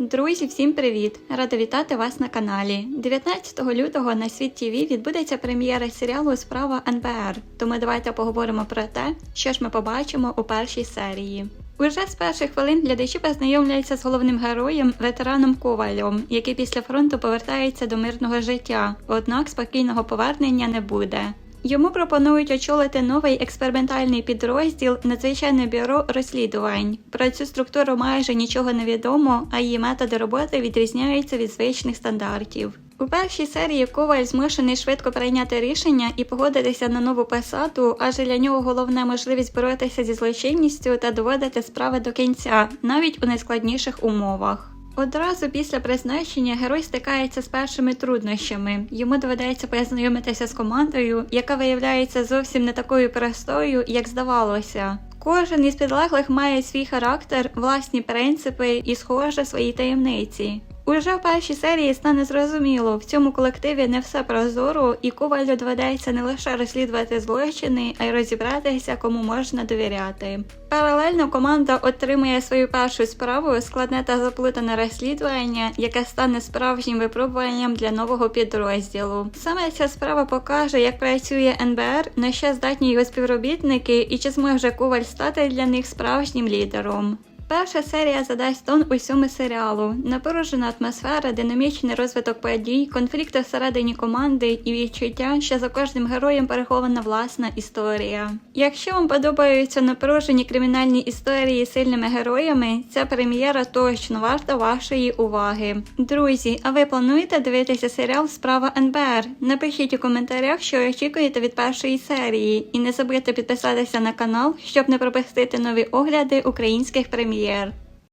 Друзі, всім привіт! Рада вітати вас на каналі. 19 лютого на світ ТВ відбудеться прем'єра серіалу Справа НПР. Тому давайте поговоримо про те, що ж ми побачимо у першій серії. Уже з перших хвилин глядачі познайомляються з головним героєм, ветераном Ковалем, який після фронту повертається до мирного життя, однак спокійного повернення не буде. Йому пропонують очолити новий експериментальний підрозділ Надзвичайне бюро розслідувань. Про цю структуру майже нічого не відомо, а її методи роботи відрізняються від звичних стандартів. У першій серії Коваль змушений швидко прийняти рішення і погодитися на нову посаду, адже для нього головна можливість боротися зі злочинністю та доводити справи до кінця, навіть у найскладніших умовах. Одразу після призначення герой стикається з першими труднощами. Йому доведеться познайомитися з командою, яка виявляється зовсім не такою простою, як здавалося. Кожен із підлеглих має свій характер, власні принципи і, схоже, свої таємниці. Уже в першій серії стане зрозуміло, в цьому колективі не все прозоро, і ковалю доведеться не лише розслідувати злочини, а й розібратися, кому можна довіряти. Паралельно команда отримує свою першу справу складне та заплутане розслідування, яке стане справжнім випробуванням для нового підрозділу. Саме ця справа покаже, як працює НБР, на що здатні його співробітники і чи зможе коваль стати для них справжнім лідером. Перша серія задасть тон усьому серіалу. Напружена атмосфера, динамічний розвиток подій, конфлікти всередині команди і відчуття, що за кожним героєм перехована власна історія. Якщо вам подобаються напружені кримінальні історії з сильними героями, ця прем'єра точно варта вашої уваги. Друзі, а ви плануєте дивитися серіал Справа НБР? Напишіть у коментарях, що очікуєте від першої серії, і не забудьте підписатися на канал, щоб не пропустити нові огляди українських прем'єр. career